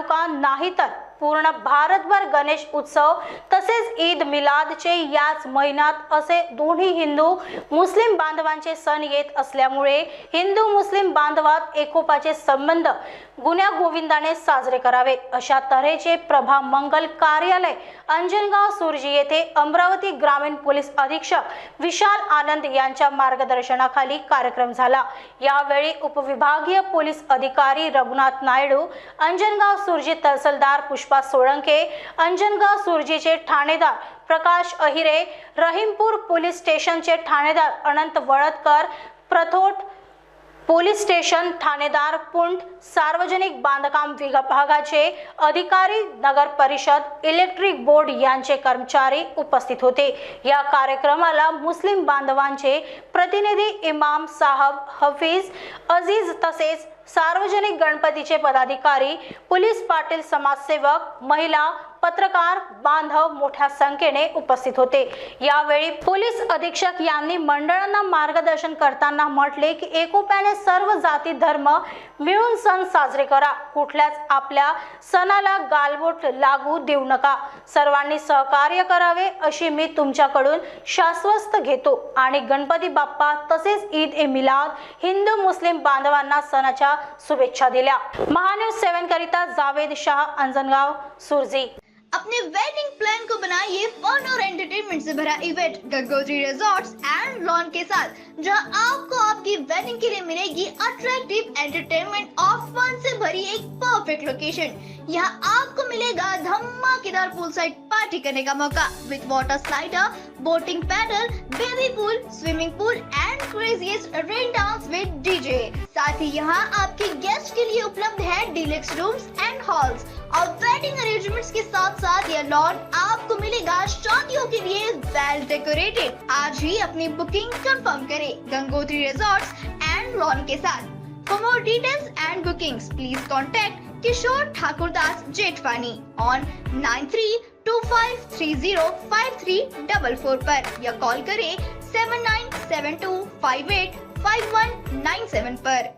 तालुका नाही तर पूर्ण भारतभर गणेश उत्सव तसेच ईद मिलादचे याच महिन्यात असे दोन्ही हिंदू मुस्लिम बांधवांचे सण येत असल्यामुळे हिंदू मुस्लिम बांधवात एकोपाचे संबंध गुन्ह्या गोविंदाने साजरे करावे. अशा तऱ्हेचे प्रभा मंगल कार्यालय अंजनगाव सुरजी येथे अमरावती ग्रामीण पोलीस अधीक्षक विशाल आनंद यांच्या मार्गदर्शनाखाली कार्यक्रम झाला. यावेळी उपविभागीय पोलीस अधिकारी रघुनाथ नायडू अंजनगाव सुरजी तहसीलदार पुष्पा सोळंके अंजनगाव सुरजीचे ठाणेदार प्रकाश अहिरे रहीमपूर पोलीस स्टेशनचे ठाणेदार अनंत वळदकर प्रथोट पोलीस स्टेशन ठाणेदार पुंड सार्वजनिक बांधकाम विभागाचे अधिकारी नगर परिषद इलेक्ट्रिक बोर्ड यांचे कर्मचारी उपस्थित होते. या कार्यक्रमाला मुस्लिम बांधवांचे प्रतिनिधी इमाम साहब हफीज अजीज तसेच सार्वजनिक गणपतीचे पदाधिकारी पोलीस पाटील समाजसेवक महिला पत्रकार बांधव मोठ्या संख्येने उपस्थित होते. यावेळी पोलीस अधीक्षक यांनी मंडळांना मार्गदर्शन करताना म्हटले की एकोप्याने सर्व जाती धर्म मिळून सण साजरे करा. कुठल्याच आपल्या सणाला गालबोट लागू देऊ नका. सर्वांनी सहकार्य करावे अशी मी तुमच्याकडून शाश्वस्त घेतो. आणि गणपती बाप्पा तसेच ईद ए मिलाद हिंदू मुस्लिम बांधवांना सणाच्या शुभेच्छा दिल्या. महान्यूज सेवन करिता जावेद शाह अंजनगाव सुरजी. अपने वेडिंग प्लान को बनाइए फन और एंटरटेनमेंट से भरा event Gangotri resorts and lawn के साथ, जहाँ आपको आपकी वेडिंग के लिए मिलेगी अट्रैक्टिव एंटरटेनमेंट और फन से भरी एक परफेक्ट लोकेशन यहाँ आपको मिलेगा धमाकेदार पूल साइड पार्टी करने का मौका. With water slider boating paddle baby pool swimming pool and craziest rain dance with DJ साथ ही यहाँ आपके गेस्ट के लिए उपलब्ध है डिलेक्स रूम्स एंड हॉल्स और वेडिंग अरेंजमेंट्स के साथ साथ यह लॉन आपको मिलेगा शादियों के लिए वेल डेकोरेटेड आज ही अपनी बुकिंग कंफर्म करें. गंगोत्री रिजॉर्ट्स एंड लॉन के साथ. for more details and bookings please contact Kishore Thakurdas Jethwani on nine three two five three zero five three double four पर या कॉल करें seven nine seven two five eight five one nine seven पर